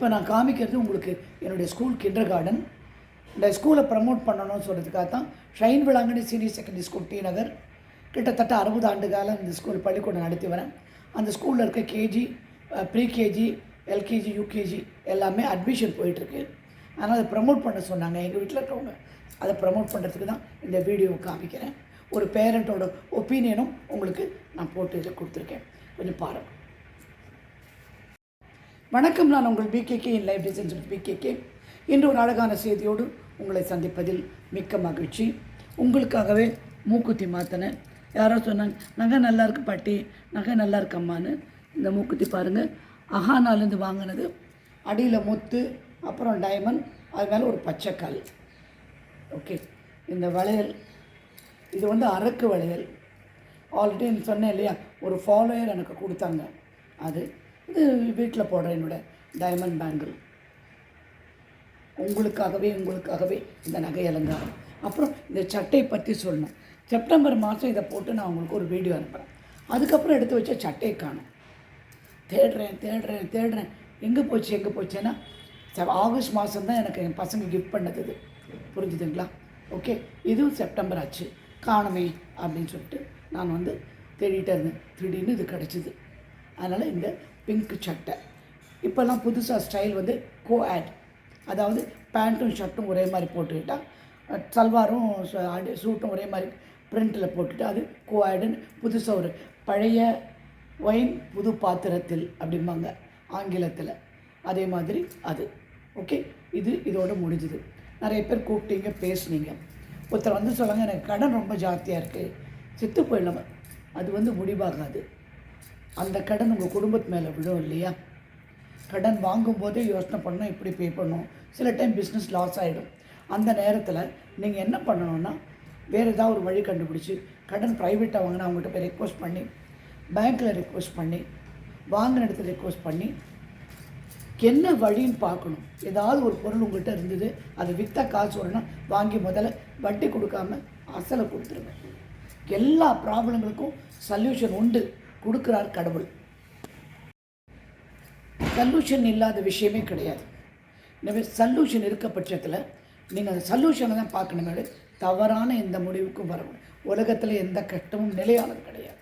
இப்போ நான் காமிக்கிறது உங்களுக்கு என்னுடைய ஸ்கூல் கிண்டர் கார்டன் இந்த ஸ்கூலை ப்ரமோட் பண்ணணும்னு சொல்கிறதுக்காக தான் shine Vilangani senior secondary school T Nagar கிட்டத்தட்ட அறுபது ஆண்டு காலம் இந்த ஸ்கூல் பள்ளிக்கூடம் நடத்தி வரேன். அந்த ஸ்கூலில் இருக்க KG pre KG LKG UKG எல்லாமே அட்மிஷன் போயிட்டுருக்கு. அதனால் அதை ப்ரமோட் பண்ண சொன்னாங்க. எங்கள் வீட்டில் இருக்கவங்க அதை ப்ரமோட் பண்ணுறதுக்கு தான் இந்த வீடியோ காமிக்கிறேன். ஒரு பேரண்ட்டோட ஒப்பீனியனும் உங்களுக்கு நான் போட்டு இதை கொடுத்துருக்கேன். கொஞ்சம் பாருங்கள் வணக்கம் நான் உங்கள் PKK in life designs PKK இன்று ஒரு அழகான செய்தியோடு உங்களை சந்திப்பதில் மிக்க மகிழ்ச்சி. உங்களுக்காகவே மூக்குத்தி மாற்றினேன் யாரோ சொன்னாங்க நகை நல்லா இருக்கு பாட்டி நகை நல்லா இருக்கம்மான்னு. இந்த மூக்குத்தி பாருங்கள் அஹானாலேருந்து வாங்கினது. அடியில் முத்து அப்புறம் டைமண்ட் அது மேலே ஒரு பச்சைக்கால் ஓகே இந்த வளையல் இது வந்து அரக்கு வளையல். ஆல்ரெடி சொன்னேன் இல்லையா ஒரு ஃபாலோயர் எனக்கு கொடுத்தாங்க. அது இது வீட்டில் போடுற என்னோட டைமண்ட் பேங்கிள் உங்களுக்காகவே உங்களுக்காகவே இந்த நகை அலங்காரம். அப்புறம் இந்த சட்டை பற்றி சொல்லணும். செப்டம்பர் மாதம் இதை போட்டு நான் உங்களுக்கு ஒரு வீடியோ அனுப்புகிறேன் அதுக்கப்புறம் எடுத்து வச்ச சட்டையை காணும். தேடுறேன் தேடுறேன் தேடுறேன். எங்கே போச்சு எங்கே போச்சுன்னா ஆகஸ்ட் மாதம் தான் எனக்கு என் பசங்க கிஃப்ட் பண்ணது இது. புரிஞ்சுதுங்களா? ஓகே இதுவும் செப்டம்பர் ஆச்சு. காணுமே அப்படின்னு சொல்லிட்டு நான் வந்து தேடிட்டே இருந்தேன். திடீர்னு இது கிடச்சிது. அதனால் இந்த பிங்க் சட்டை. இப்போல்லாம் புதுசாக ஸ்டைல் வந்து கோ ஆட் அதாவது பேண்ட்டும் ஷர்ட்டும் ஒரே மாதிரி போட்டுக்கிட்டால் சல்வாரும் சூட்டும் ஒரே மாதிரி பிரிண்டில் போட்டுட்டு அது கோ ஆடுன்னு புதுசாக ஒரு பழைய ஒயின் புது பாத்திரத்தில் அப்படிம்பாங்க ஆங்கிலத்தில். அதே மாதிரி அது. ஓகே இது இதோட முடிஞ்சுது. நிறைய பேர் கூப்பிட்டீங்க பேசுனீங்க. ஒருத்தர் வந்து சொல்லுங்கள் எனக்கு கடன் ரொம்ப ஜாஸ்தியாக இருக்குது செத்து போயிடலாம்? அது வந்து முடிவாகாது. அந்த கடன் உங்கள் குடும்பத்து மேலே விழும் இல்லையா? கடன் வாங்கும்போதே யோசனை பண்ணணும் இப்படி பே பண்ணணும். சில டைம் பிஸ்னஸ் லாஸ் ஆகிடும் அந்த நேரத்தில் நீங்கள் என்ன பண்ணணும்னா வேறு ஏதாவது ஒரு வழி கண்டுபிடிச்சி கடன் ப்ரைவேட்டாக வாங்கினா அவங்ககிட்ட போய் ரெக்வஸ்ட் பண்ணி பேங்க்கில் ரெக்வஸ்ட் பண்ணி வாங்கின இடத்துல ரெக்வஸ்ட் பண்ணி என்ன வழின்னு பார்க்கணும். ஏதாவது ஒரு பொருள் உங்கள்கிட்ட இருந்தது அதை விற்றா காசு வரணும் வாங்கி முதல்ல வட்டி கொடுக்காம அசலை கொடுத்துருங்க. எல்லா ப்ராப்ளங்களுக்கும் சல்யூஷன் உண்டு. கொடுக்கிறார் கடவுள். சல்யூஷன் இல்லாத விஷயமே கிடையாது. எனவே சல்யூஷன் இருக்க பட்சத்தில் நீங்கள் அந்த சல்யூஷனை தான் பார்க்கணுமே. தவறான எந்த முடிவுக்கும் வரக்கூடாது உலகத்தில் எந்த கஷ்டமும் நிலையானது கிடையாது.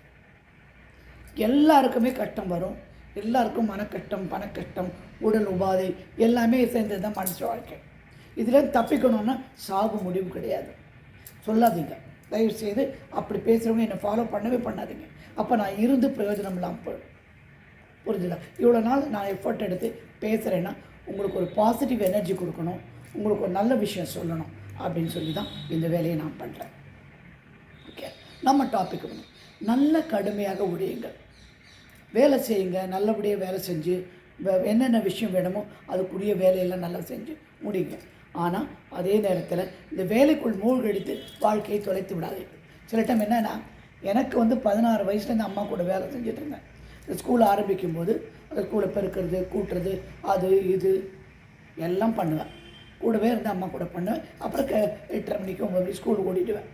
எல்லாருக்குமே கஷ்டம் வரும். எல்லாருக்கும் மனக்கஷ்டம் பணக்கஷ்டம் உடல் உபாதை எல்லாமே சேர்ந்தது தான் மனுஷ வாழ்க்கை. இதில் தப்பிக்கணும்னா சாவு முடிவு கிடையாது. சொல்லாதீங்க. தயவு செய்து அப்படி பேசுகிறவங்க என்னை ஃபாலோ பண்ணவே பண்ணாதீங்க. அப்போ நான் இருந்து பிரயோஜனம் இல்லாமல் புரிஞ்சுதா? இவ்வளோ நாள் நான் எஃபர்ட் எடுத்து பேசுகிறேன்னா உங்களுக்கு ஒரு பாசிட்டிவ் எனர்ஜி கொடுக்கணும். உங்களுக்கு ஒரு நல்ல விஷயம் சொல்லணும் அப்படின்னு சொல்லி தான் இந்த வேலையை நான் பண்ணுறேன் ஓகே நம்ம டாபிக் வந்து நல்ல கடுமையாக உடையுங்கள். வேலை செய்யுங்க. நல்லபடியாக வேலை செஞ்சு என்னென்ன விஷயம் வேணுமோ அதுக்குரிய வேலையெல்லாம் நல்லா செஞ்சு முடியுங்க ஆனால் அதே நேரத்தில் இந்த வேலைக்குள் மூழ்கடித்து வாழ்க்கையை தொலைத்து விடாது சில டைம் என்னென்னா எனக்கு வந்து பதினாறு வயசுலேருந்து அம்மா கூட வேலை செஞ்சுட்டு இருந்தேன் இந்த ஸ்கூல் ஆரம்பிக்கும் போது அந்த ஸ்கூலை பெருக்கிறது கூட்டுறது அது இது எல்லாம் பண்ணுவேன். கூடவே இருந்து அம்மா கூட பண்ணுவேன். அப்புறம் க எட்டரை மணிக்கு ஒம்பது மணிக்கு ஸ்கூல் ஓடிடுவேன்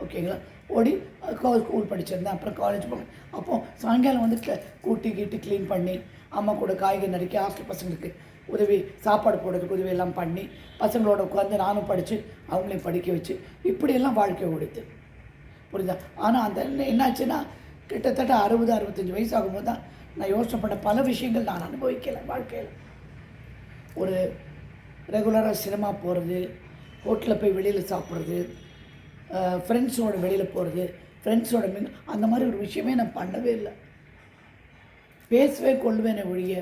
ஓகேங்களா? ஓடி ஸ்கூல் படிச்சிருந்தேன். அப்புறம் காலேஜ் போனேன். அப்போது சாயங்காலம் வந்து க- கூட்டி கீட்டி க்ளீன் பண்ணி அம்மா கூட காய்கறி நறுக்கி ஹாஸ்டல் பசங்களுக்கு உதவி சாப்பாடு போடுறதுக்கு உதவி எல்லாம் பண்ணி பசங்களோட உட்காந்து நானும் படித்து அவங்களையும் படிக்க வச்சு இப்படியெல்லாம் வாழ்க்கை ஓடித்து புரியுதா? ஆனால் அந்த என்னாச்சுன்னா கிட்டத்தட்ட அறுபது அறுபத்தஞ்சு வயசு ஆகும்போது தான் நான் யோசனை பண்ண பல விஷயங்கள் நான் அனுபவிக்கலை வாழ்க்கையில். ஒரு ரெகுலராக சினிமா போகிறது ஹோட்டலில் போய் வெளியில் சாப்பிட்றது ஃப்ரெண்ட்ஸோட வெளியில் போகிறது ஃப்ரெண்ட்ஸோட மீன் அந்த மாதிரி ஒரு விஷயமே நான் பண்ணவே இல்லை. பேசவே கொள்வேனே ஒழிய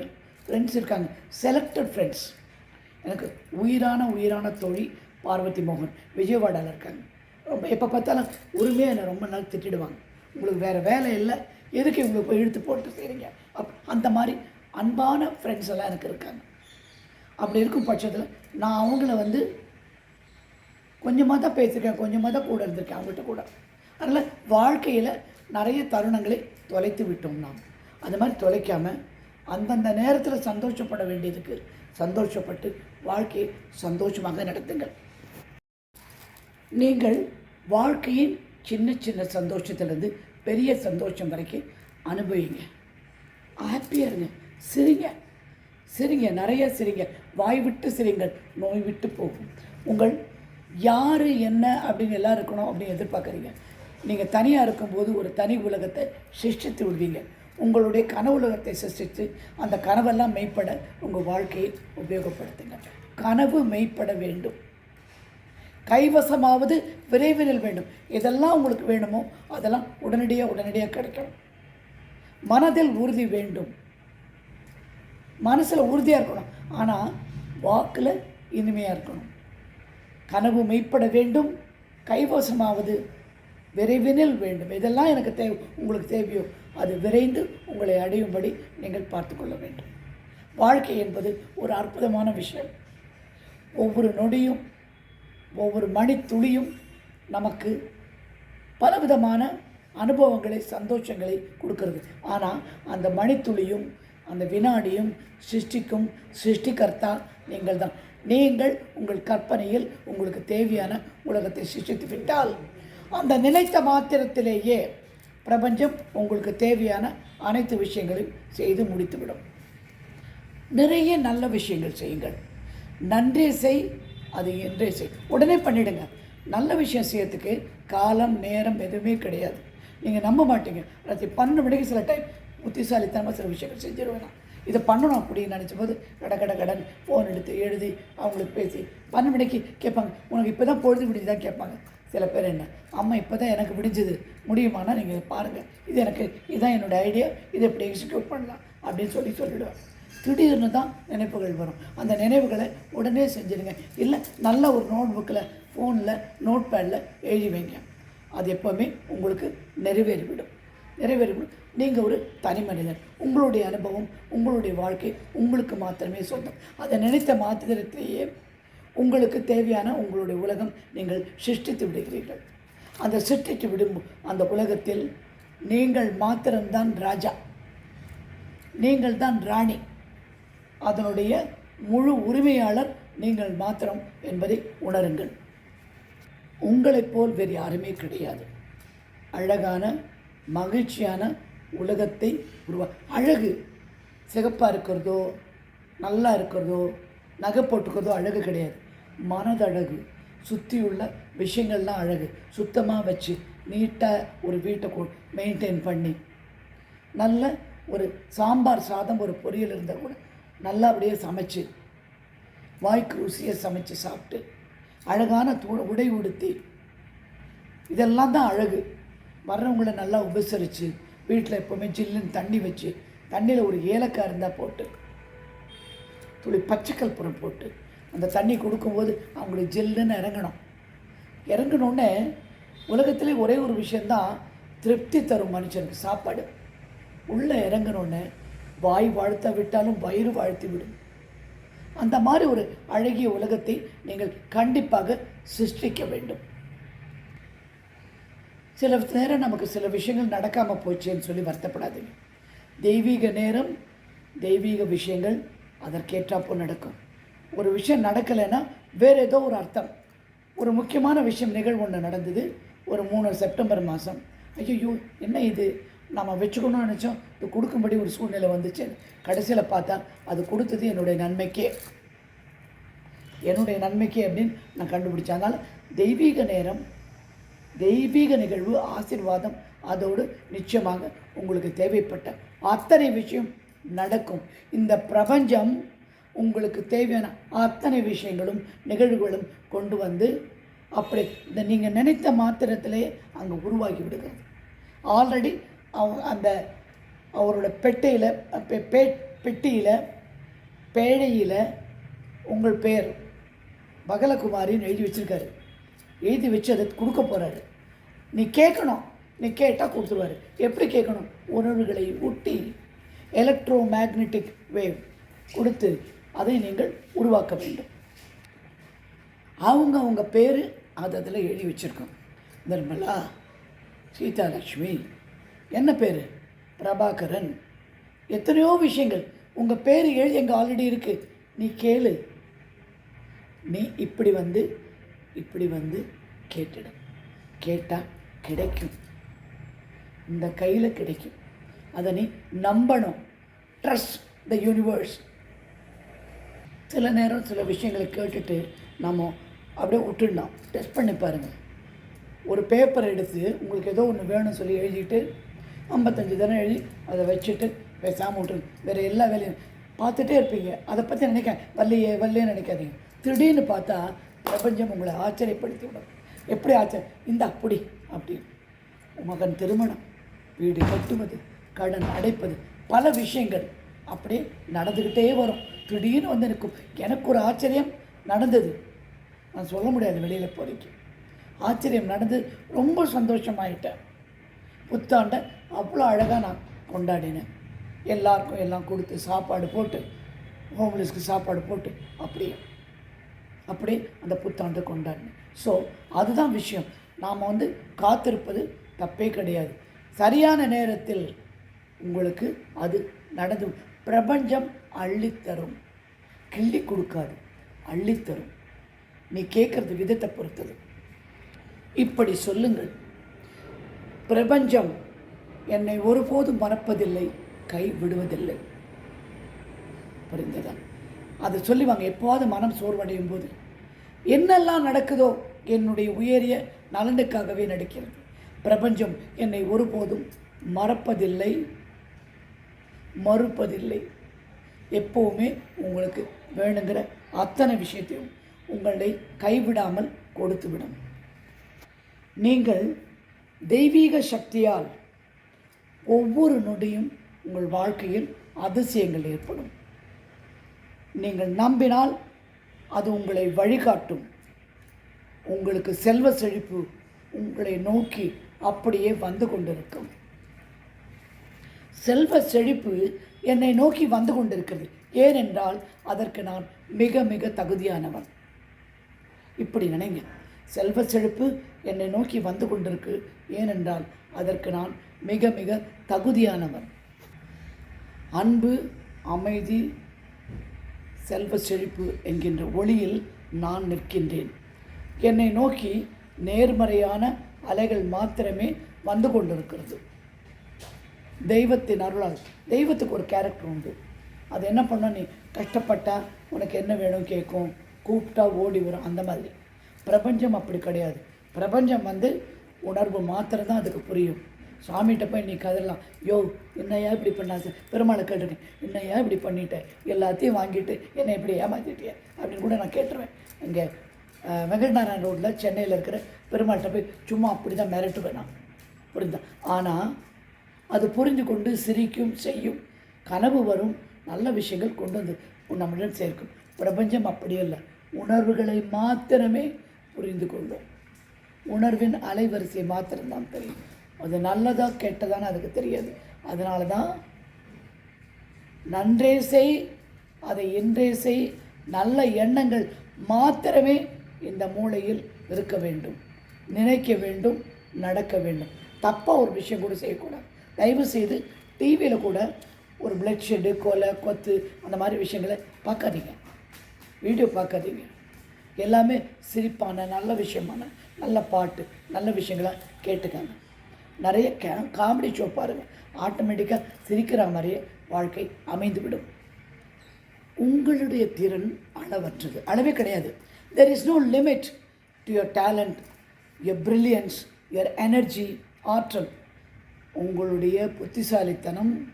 ஃப்ரெண்ட்ஸ் இருக்காங்க. செலக்டட் ஃப்ரெண்ட்ஸ் எனக்கு உயிரான உயிரான தோழி பார்வதி மோகன் விஜயவாடாவில் இருக்காங்க. ரொம்ப எப்போ பார்த்தாலும் உரிமையாக என்னை ரொம்ப நாள் திட்டிடுவாங்க. உங்களுக்கு வேறு வேலை இல்லை. எதுக்கு இவங்களுக்கு போய் இழுத்து போட்டு செய்கிறீங்க அப் அந்த மாதிரி அன்பான ஃப்ரெண்ட்ஸ் எல்லாம் எனக்கு இருக்காங்க. அப்படி இருக்கும் பட்சத்தில் நான் அவங்கள வந்து கொஞ்சமாக தான் பேசியிருக்கேன் கொஞ்சமாக தான் கூட இருந்திருக்கேன் அவங்கள்ட்ட கூட. அதனால் வாழ்க்கையில் நிறைய தருணங்களை தொலைத்து விட்டோம் நாம். அந்த மாதிரி தொலைக்காமல் அந்தந்த நேரத்தில் சந்தோஷப்பட வேண்டியதுக்கு சந்தோஷப்பட்டு வாழ்க்கையை சந்தோஷமாக நடத்துங்கள். நீங்கள் வாழ்க்கையின் சின்ன சின்ன சந்தோஷத்துலேருந்து பெரிய சந்தோஷம் வரைக்கும் அனுபவிங்க. ஹாப்பியாக இருங்க. சிரிங்க. சிரிங்க. நிறைய சிரிங்க. வாய் விட்டு சிரிங்கள். நோய் விட்டு போகும். உங்கள் யார் என்ன அப்படின்னு எல்லாம் இருக்கணும் அப்படின்னு எதிர்பார்க்குறீங்க நீங்கள் தனியாக இருக்கும்போது ஒரு தனி உலகத்தை சிருஷ்டித்து விடுவீங்க. உங்களுடைய கனவு உலகத்தை சிருஷ்டித்து அந்த கனவெல்லாம் மெய்ப்பட உங்கள் வாழ்க்கையை உபயோகப்படுத்துங்க. கனவு மெய்ப்பட வேண்டும். கைவசமாவது விரைவில் வேண்டும். எதெல்லாம் உங்களுக்கு வேணுமோ அதெல்லாம் உடனடியாக உடனடியாக கிடைக்கணும். மனதில் உறுதி வேண்டும். மனசில் உறுதியாக இருக்கணும். ஆனால் வாக்கில் இனிமையாக இருக்கணும். கனவு மெய்ப்பட வேண்டும். கைவசமாவது விரைவினில் வேண்டும். இதெல்லாம் எனக்கு தேவை உங்களுக்கு தேவையோ அது விரைந்து உங்களை அடையும்படி நீங்கள் பார்த்துக்கொள்ள வேண்டும். வாழ்க்கை என்பது ஒரு அற்புதமான விஷயம். ஒவ்வொரு நொடியும் ஒவ்வொரு மணித்துளியும் நமக்கு பலவிதமான அனுபவங்களை சந்தோஷங்களை கொடுக்கறது. ஆனால் அந்த மணித்துளியும் அந்த வினாடியும் சிருஷ்டிக்கும் சிருஷ்டிகர்த்தா நீங்கள் தான் நீங்கள் உங்கள் கற்பனையில் உங்களுக்கு தேவையான உலகத்தை சிருஷ்டித்து விட்டால் அந்த நினைத்த மாத்திரத்திலேயே பிரபஞ்சம் உங்களுக்கு தேவையான அனைத்து விஷயங்களையும் செய்து முடித்துவிடும். நிறைய நல்ல விஷயங்கள் செய்யுங்கள். நன்றி செய் அது என்றே செய். உடனே பண்ணிடுங்க. நல்ல விஷயம் செய்யறதுக்கு காலம் நேரம் எதுவுமே கிடையாது. நீங்கள் நம்ப மாட்டீங்க. ராத்திரி பன்னெண்டு மணிக்கு சில டைம் புத்திசாலித்தனமாக சில விஷயங்கள் செஞ்சிருவேன் நான். இதை பண்ணணும் அப்படின்னு நினச்ச போது கட கட கடன் ஃபோன் எடுத்து எழுதி அவங்களுக்கு பேசி பன்னெண்டு மணிக்கு கேட்பாங்க. உனக்கு இப்போ தான் பொழுது முடிஞ்சுதான் கேட்பாங்க. சில பேர் என்ன? அம்மா இப்போ தான் எனக்கு முடிஞ்சது முடியுமானா நீங்கள் பாருங்கள் இது எனக்கு இதுதான் என்னோடய ஐடியா இதை எப்படி எக்ஸிக்யூட் பண்ணலாம். அப்படின்னு சொல்லி சொல்லிவிடுவேன் திடீர்னு தான் நினைப்புகள் வரும். அந்த நினைவுகளை உடனே செஞ்சுடுங்க. இல்லை நல்ல ஒரு நோட் புக்கில் ஃபோனில் நோட் பேடில் எழுதி வைங்க. அது எப்போவுமே உங்களுக்கு நிறைவேறிவிடும். நிறைவேறிவிடும். நீங்கள் ஒரு தனி மனிதன் உங்களுடைய அனுபவம் உங்களுடைய வாழ்க்கை உங்களுக்கு மாத்திரமே சொந்தம். அதை நினைத்த மாத்திரத்திலேயே உங்களுக்கு தேவையான உங்களுடைய உலகம் நீங்கள் சிருஷ்டித்து விடுகிறீர்கள். அந்த சிருஷ்டித்து விடும் அந்த உலகத்தில் நீங்கள் மாத்திரம்தான் ராஜா. நீங்கள் தான் ராணி. அதனுடைய முழு உரிமையாளர் நீங்கள் மாத்திரம் என்பதை உணருங்கள். உங்களைப் போல் வேறு யாருமே கிடையாது. அழகான மகிழ்ச்சியான உலகத்தை உருவா அழகு சிகப்பாக இருக்கிறதோ நல்லா இருக்கிறதோ நகை போட்டுக்கிறதோ அழகு கிடையாது. மனதழகு சுற்றியுள்ள விஷயங்கள்லாம் அழகு. சுத்தமாக வச்சு நீட்டாக ஒரு வீட்டை மெயின்டைன் பண்ணி நல்ல ஒரு சாம்பார் சாதம் ஒரு பொரியல் இருந்தால் கூட நல்லா அப்படியே சமைச்சு வாய்க்கு ருசியாக சமைச்சு சாப்பிட்டு அழகான தூ உடை உடுத்தி இதெல்லாம் தான் அழகு. வர்றவங்கள நல்லா உபசரித்து வீட்டில் எப்போவுமே ஜில்லுன்னு தண்ணி வச்சு தண்ணியில் ஒரு ஏலக்காய் இருந்தால் போட்டு துளி பச்சைக்கற்பூரம் போட்டு அந்த தண்ணி கொடுக்கும்போது அவங்களுக்கு ஜில்லுன்னு இறங்கணும். இறங்கினோடனே உலகத்திலே ஒரே ஒரு விஷயந்தான் திருப்தி தரும் மனுஷனுக்கு சாப்பாடு. உள்ளே இறங்கினோடனே வாய் வாழ்த்த விட்டாலும் வயிறு வாழ்த்திவிடும். அந்த மாதிரி ஒரு அழகிய உலகத்தை நீங்கள் கண்டிப்பாக சிருஷ்டிக்க வேண்டும். சில நேரம் நமக்கு சில விஷயங்கள் நடக்காமல் போச்சேன்னு சொல்லி வருத்தப்படாதீங்க. தெய்வீக நேரம் தெய்வீக விஷயங்கள் அதற்கேற்றாப்போ நடக்கும். ஒரு விஷயம் நடக்கலைன்னா வேறு ஏதோ ஒரு அர்த்தம். ஒரு முக்கியமான விஷயம் நிகழ்வு ஒன்று நடந்தது. ஒரு மூணு செப்டம்பர் மாதம் ஐயோ என்ன இது? நம்ம வச்சுக்கணும்னு நினச்சோம். இது கொடுக்கும்படி ஒரு சூழ்நிலை வந்துச்சு. கடைசியில் பார்த்தா அது கொடுத்தது என்னுடைய நன்மைக்கே. என்னுடைய நன்மைக்கே அப்படின்னு நான் கண்டுபிடிச்சேன். அதனால் தெய்வீக நேரம் தெய்வீக நிகழ்வு ஆசீர்வாதம் அதோடு நிச்சயமாக உங்களுக்கு தேவைப்பட்ட அத்தனை விஷயம் நடக்கும். இந்த பிரபஞ்சம் உங்களுக்கு தேவையான அத்தனை விஷயங்களும் நிகழ்வுகளும் கொண்டு வந்து அப்படி இந்த நீங்கள் நினைத்த மாத்திரத்திலே அங்கே உருவாகி விடுகிறது. ஆல்ரெடி அவங்க அந்த அவரோட பெட்டையில் பெ- பெட்டியில் பேழையில் உங்கள் பெயர் பகலகுமாரின்னு எழுதி வச்சுருக்காரு. எழுதி வச்சு அதை கொடுக்க போகிறாரு நீ கேட்கணும். நீ கேட்டால் கொடுத்துருவாரு. எப்படி கேட்கணும்? உணர்வுகளை ஊட்டி எலக்ட்ரோ மேக்னெட்டிக் வேவ் கொடுத்து அதை நீங்கள் உருவாக்க வேண்டும். அவங்க அவங்க பேர் அது அதில் எழுதி வச்சுருக்கோம். நிர்மலா சீதாலட்சுமி. என்ன பேர்? பிரபாகரன். எத்தனையோ விஷயங்கள். உங்கள் பேர் எழுதி எங்கே ஆல்ரெடி இருக்குது நீ கேளு. நீ இப்படி வந்து இப்படி வந்து கேட்டுடு. கேட்டால் கிடைக்கும். இந்த கையில் கிடைக்கும். அதை நீ நம்பணும். ட்ரஸ்ட் த யூனிவர்ஸ் சில நேரம் சில விஷயங்களை கேட்டுட்டு நம்ம அப்படியே விட்டுடலாம். டெஸ்ட் பண்ணி பாருங்கள் ஒரு பேப்பர் எடுத்து உங்களுக்கு ஏதோ ஒன்று வேணும்னு சொல்லி எழுதிட்டு ஐம்பத்தஞ்சு தினம் எழுதி அதை வச்சுட்டு பேசாமல் விட்டுரு. வேறு எல்லா வேலையும் பார்த்துட்டே இருப்பீங்க. அதை பற்றி நினைக்க வரலையே வரலையேன்னு நினைக்காதீங்க. திடீர்னு பார்த்தா பிரபஞ்சம் உங்களை ஆச்சரியப்படுத்தி விடும் எப்படி ஆச்சரிய இந்த அப்படி. அப்படி மகன் திருமணம் வீடு கட்டுவது கடன் அடைப்பது பல விஷயங்கள் அப்படியே நடந்துக்கிட்டே வரும். திடீர்னு வந்து நிற்கும். எனக்கு ஒரு ஆச்சரியம் நடந்தது. நான் சொல்ல முடியாது வெளியில் போறீங்க ஆச்சரியம் நடந்து ரொம்ப சந்தோஷமாயிட்டேன். புத்தாண்டை அவ்வளோ அழகாக நான் கொண்டாடினேன். எல்லாருக்கும் எல்லாம் கொடுத்து சாப்பாடு போட்டு ஹோம்லெஸ்க்கு சாப்பாடு போட்டு அப்படியே அப்படியே அந்த புத்தாண்டை கொண்டாடினேன். ஸோ அதுதான் விஷயம். நாம் வந்து காத்திருப்பது தப்பே கிடையாது. சரியான நேரத்தில் உங்களுக்கு அது நடந்து பிரபஞ்சம் அள்ளித்தரும். கிள்ளி கொடுக்காது அள்ளித்தரும். நீ கேட்குறது விதத்தை பொறுத்தது. இப்படி சொல்லுங்கள். பிரபஞ்சம் என்னை ஒருபோதும் மறப்பதில்லை கை விடுவதில்லை. புரிந்ததா? அதை சொல்லுவாங்க எப்போது மனம் சோர்வடையும் போது. என்னெல்லாம் நடக்குதோ என்னுடைய உயரிய நலனுக்காகவே நடக்கிறது. பிரபஞ்சம் என்னை ஒருபோதும் மறப்பதில்லை மறுப்பதில்லை. எப்போவுமே உங்களுக்கு வேணுங்கிற அத்தனை விஷயத்தையும் உங்களை கைவிடாமல் கொடுத்துவிடும். நீங்கள் தெய்வீக சக்தியால் ஒவ்வொரு நொடியும் உங்கள் வாழ்க்கையில் அதிசயங்கள் ஏற்படும். நீங்கள் நம்பினால் அது உங்களை வழிகாட்டும். உங்களுக்கு செல்வ செழிப்பு உங்களை நோக்கி அப்படியே வந்து கொண்டிருக்கும். செல்வ செழிப்பு என்னை நோக்கி வந்து கொண்டிருக்கிறது. ஏனென்றால் அதற்கு நான் மிக மிக தகுதியானவன். இப்படி நினைங்க. செல்வ செழிப்பு என்னை நோக்கி வந்து கொண்டிருக்கு. ஏனென்றால் அதற்கு நான் மிக மிக தகுதியானவர். அன்பு அமைதி செல்வ செழிப்பு என்கின்ற ஒளியில் நான் நிற்கின்றேன். என்னை நோக்கி நேர்மறையான அலைகள் மாத்திரமே வந்து கொண்டிருக்கிறது. தெய்வத்தின் அருளால் தெய்வத்துக்கு ஒரு கேரக்டர் உண்டு. அது என்ன பண்ண நீ கஷ்டப்பட்டால் உனக்கு என்ன வேணும் கேட்கும். கூப்பிட்டா ஓடி வரும். அந்த மாதிரி. பிரபஞ்சம் அப்படி கிடையாது. பிரபஞ்சம் வந்து உணர்வு மாத்திரம்தான் அதுக்கு புரியும். சாமிகிட்ட போய் நீ கதறலாம். யோ என்னையா இப்படி பண்ணாது? பெருமாளை கேட்டுருக்கேன். என்னையா இப்படி பண்ணிட்டேன் எல்லாத்தையும் வாங்கிட்டு என்னை இப்படி ஏமாத்திட்டிய? அப்படின்னு கூட நான் கேட்டுருவேன். இங்கே வெங்கட்நாராயண ரோட்டில் சென்னையில் இருக்கிற பெருமாள்கிட்ட போய் சும்மா அப்படி தான் மிரட்டுவேன் நான். புரிந்தா ஆனால் அது புரிஞ்சு கொண்டு சிரிக்கும் செய்யும். கனவு வரும் நல்ல விஷயங்கள் கொண்டு வந்து நம்மிடம் சேர்க்கும். பிரபஞ்சம் அப்படி இல்லை உணர்வுகளை மாத்திரமே புரிந்து கொள்ளும். உணர்வின் அலைவரிசை மாத்திரம்தான் தெரியும். அது நல்லதா கெட்டதான்னு அதுக்கு தெரியாது. அதனால தான் நன்றே செய் அதை என்றே செய் நல்ல எண்ணங்கள் மாத்திரமே இந்த மூளையில் இருக்க வேண்டும். நினைக்க வேண்டும் நடக்க வேண்டும். தப்பாக ஒரு விஷயம் கூட செய்யக்கூடாது. தயவு செய்து டிவியில் கூட ஒரு பிளட் ஷெட்டு கொலை கொத்து அந்த மாதிரி விஷயங்களை பார்க்காதீங்க. வீடியோ பார்க்காதீங்க. எல்லாமே சிரிப்பான நல்ல விஷயமான நல்ல பாட்டு நல்ல விஷயங்களை கேட்டுக்காங்க. நிறைய கே காமெடி ஷோ பாருங்கள் ஆட்டோமேட்டிக்காக சிரிக்கிற மாதிரியே வாழ்க்கை அமைந்துவிடும். உங்களுடைய திறன் அளவற்றது. அளவே கிடையாது. There is no limit to your talent your brilliance your energy ஆற்றல். உங்களுடைய புத்திசாலித்தனம்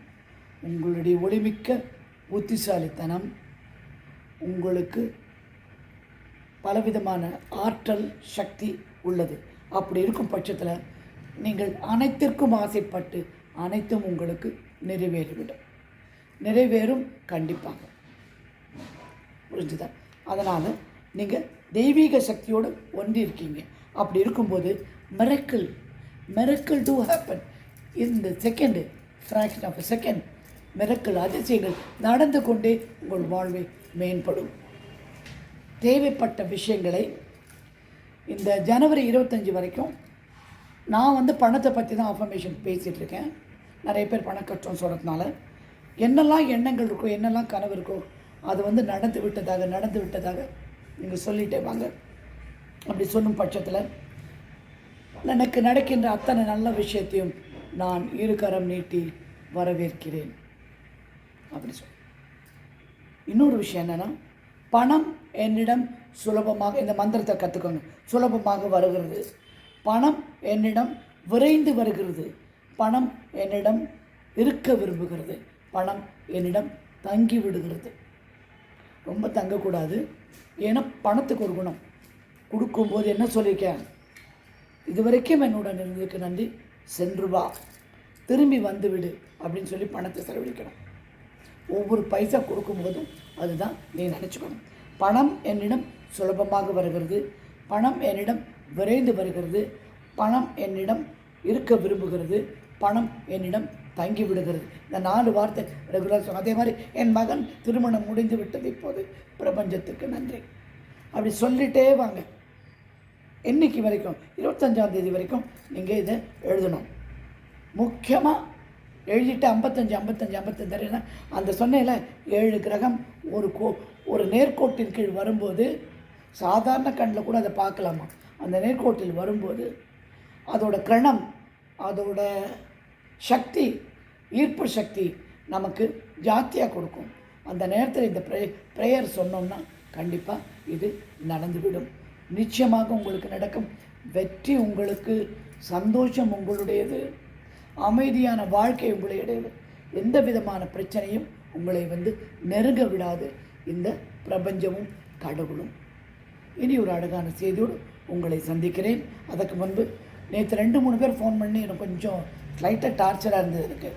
உங்களுடைய ஒளிமிக்க புத்திசாலித்தனம் உங்களுக்கு பலவிதமான ஆற்றல் சக்தி உள்ளது. அப்படி இருக்கும் பட்சத்தில் நீங்கள் அனைத்திற்கும் ஆசைப்பட்டு அனைத்தும் உங்களுக்கு நிறைவேறிவிடும். நிறைவேறும் கண்டிப்பாக. புரிஞ்சுதா? அதனால் நீங்கள் தெய்வீக சக்தியோடு ஒன்றி இருக்கீங்க அப்படி இருக்கும்போது மிரக்கிள் மிரக்கிள் டூ ஹேப்பன் இந்த second fraction of second miracle அதிசயங்கள் நடந்து கொண்டே உங்கள் வாழ்வை மேம்படும். தேவைப்பட்ட விஷயங்களை இந்த ஜனவரி இருபத்தஞ்சி வரைக்கும் நான் வந்து பணத்தை பற்றி தான் அஃபர்மேஷன் பேசிகிட்டு இருக்கேன். நிறைய பேர் பண கஷ்டம் சொல்கிறதுனால என்னெல்லாம் எண்ணங்கள் இருக்கோ என்னெல்லாம் கனவு இருக்கோ அது வந்து நடந்து விட்டதாக நடந்து விட்டதாக நீங்கள் சொல்லிட்டே வாங்க. அப்படி சொல்லும் பட்சத்தில் எனக்கு நடக்கின்ற அத்தனை நல்ல விஷயத்தையும் நான் இருகரம் நீட்டி வரவேற்கிறேன். அப்படி சொல். இன்னொரு விஷயம் என்னென்னா பணம் என்னிடம் சுலபமாக இந்த மந்திரத்தை கற்றுக்கோங்க சுலபமாக வருகிறது. பணம் என்னிடம் விரைந்து வருகிறது. பணம் என்னிடம் இருக்க விரும்புகிறது. பணம் என்னிடம் தங்கி விடுகிறது. ரொம்ப தங்கக்கூடாது. ஏன்னா பணத்துக்கு ஒரு குணம். கொடுக்கும்போது என்ன சொல்லியிருக்கேன்? இதுவரைக்கும் என்னுடன் இருந்ததுக்கு நன்றி. சென்று வா. திரும்பி வந்து விடு அப்படின்னு சொல்லி பணத்தை செலவழிக்கணும். ஒவ்வொரு பைசா கொடுக்கும்போதும் அதுதான் நீ நினச்சிக்கணும். பணம் என்னிடம் சுலபமாக வருகிறது. பணம் என்னிடம் விரைந்து வருகிறது. பணம் என்னிடம் இருக்க விரும்புகிறது. பணம் என்னிடம் தங்கி விடுகிறது இந்த நாலு வார்த்தை ரெகுலர் சொன்ன அதே மாதிரி என் மகன் திருமணம் முடிந்து விட்டது. இப்போது பிரபஞ்சத்துக்கு நன்றி. அப்படி சொல்லிட்டே வாங்க. என்னைக்கு வரைக்கும் இருபத்தஞ்சாம் தேதி வரைக்கும் நீங்கள் இதை எழுதணும். முக்கியமாக எழுதிட்டு ஐம்பத்தஞ்சு ஐம்பத்தஞ்சு ஐம்பத்தஞ்சு வரைனா அந்த சொன்னையில் ஏழு கிரகம் ஒரு கோ ஒரு நேர்கோட்டின் கீழ் வரும்போது சாதாரண கண்ணில் கூட அதை பார்க்கலாமா? அந்த நேர்கோட்டில் வரும்போது அதோட கிரணம் அதோட சக்தி ஈர்ப்பு சக்தி நமக்கு ஜாஸ்தியாக கொடுக்கும். அந்த நேரத்தில் இந்த ப்ரே ப்ரேயர் சொன்னோம்னா கண்டிப்பாக இது நடந்துவிடும். நிச்சயமாக உங்களுக்கு நடக்கும். வெற்றி உங்களுக்கு சந்தோஷம் உங்களுடையது. அமைதியான வாழ்க்கை உங்களுடையது. எந்த விதமான பிரச்சனையும் உங்களை வந்து நெருங்க விடாது. இந்த பிரபஞ்சமும் கடவுளும். இனி ஒரு அழகான செய்தியோடு உங்களை சந்திக்கிறேன். அதற்கு முன்பு நேற்று ரெண்டு மூணு பேர் ஃபோன் பண்ணி எனக்கு கொஞ்சம் லைட்டாக டார்ச்சராக இருந்தது எனக்கு.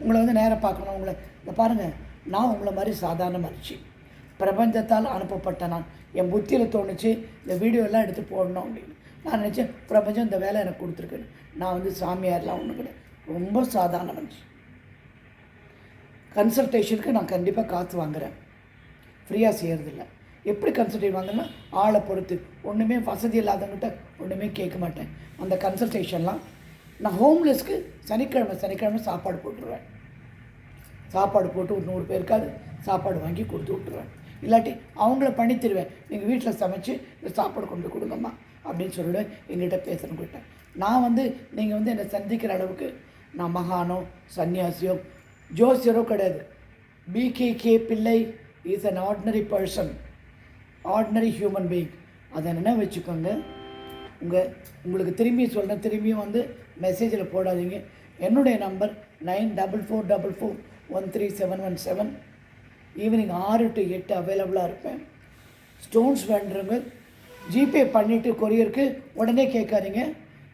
உங்களை வந்து நேராக பார்க்கணும் உங்களை இந்த பாருங்கள் நான் உங்களை மாதிரி சாதாரண மனுஷி. பிரபஞ்சத்தால் அனுப்பப்பட்ட நான். என் புத்தியில் தோணுச்சு இந்த வீடியோலாம் எடுத்து போடணும் அப்படின்னு. நான் நினச்சேன் பிரபஞ்சம் இந்த வேலை எனக்கு கொடுத்துருக்குன்னு. நான் வந்து சாமியார்லாம் ஒன்று கிடையாது. ரொம்ப சாதாரண மனுஷி. கன்சல்டேஷனுக்கு நான் கண்டிப்பாக காசு வாங்குறேன். ஃப்ரீயாக செய்கிறதில்ல எப்படி கன்சல்டேட் வாங்கினா ஆளை பொறுத்து. ஒன்றுமே வசதி இல்லாதவங்ககிட்ட ஒன்றுமே கேட்க மாட்டேன். அந்த கன்சல்டேஷன்லாம் நான் ஹோம்லெஸ்க்கு சனிக்கிழமை சனிக்கிழமை சாப்பாடு போட்டுருவேன். சாப்பாடு போட்டு ஒரு நூறு பேருக்காவது சாப்பாடு வாங்கி கொடுத்து விட்ருவேன் இல்லாட்டி அவங்கள பண்ணி தருவேன் நீங்கள் வீட்டில் சமைச்சு இந்த சாப்பாடு கொண்டு கொடுங்கம்மா அப்படின்னு சொல்லிவிடுவேன் எங்கள்கிட்ட பேசுகிறவங்ககிட்ட நான் வந்து நீங்கள் வந்து என்னை சந்திக்கிற அளவுக்கு நான் மகானோ சன்னியாசியோ ஜோசியரோ கிடையாது. PKK Pillai is an ordinary person ordinary human being அதை நினைவு வச்சுக்கோங்க. உங்கள் உங்களுக்கு திரும்பி சொல்கிறேன் திரும்பியும் வந்து மெசேஜில் போடாதீங்க. என்னுடைய number nine double four double four one three seven one seven. Evening ஆறு டு எட்டு அவைலபிளாக இருப்பேன். ஸ்டோன்ஸ் வேண்டுறவங்க ஜிபே பண்ணிவிட்டு கொரியருக்கு உடனே கேட்காதீங்க.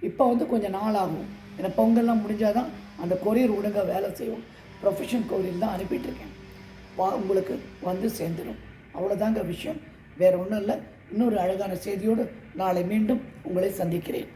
இப்போ வந்து கொஞ்சம் நாள் ஆகும். ஏன்னா பொங்கல்லாம் முடிஞ்சால் தான் அந்த கொரியர் ஒழுங்காக வேலை செய்யும். ப்ரொஃபஷன் கொரியர் தான் அனுப்பிட்டுருக்கேன் வா உங்களுக்கு வந்து சேர்ந்துடும் அவ்வளோதாங்க விஷயம். வேறு ஒன்றும் இல்லை. இன்னொரு அழகான செய்தியோடு நாளை மீண்டும் உங்களை சந்திக்கிறேன்.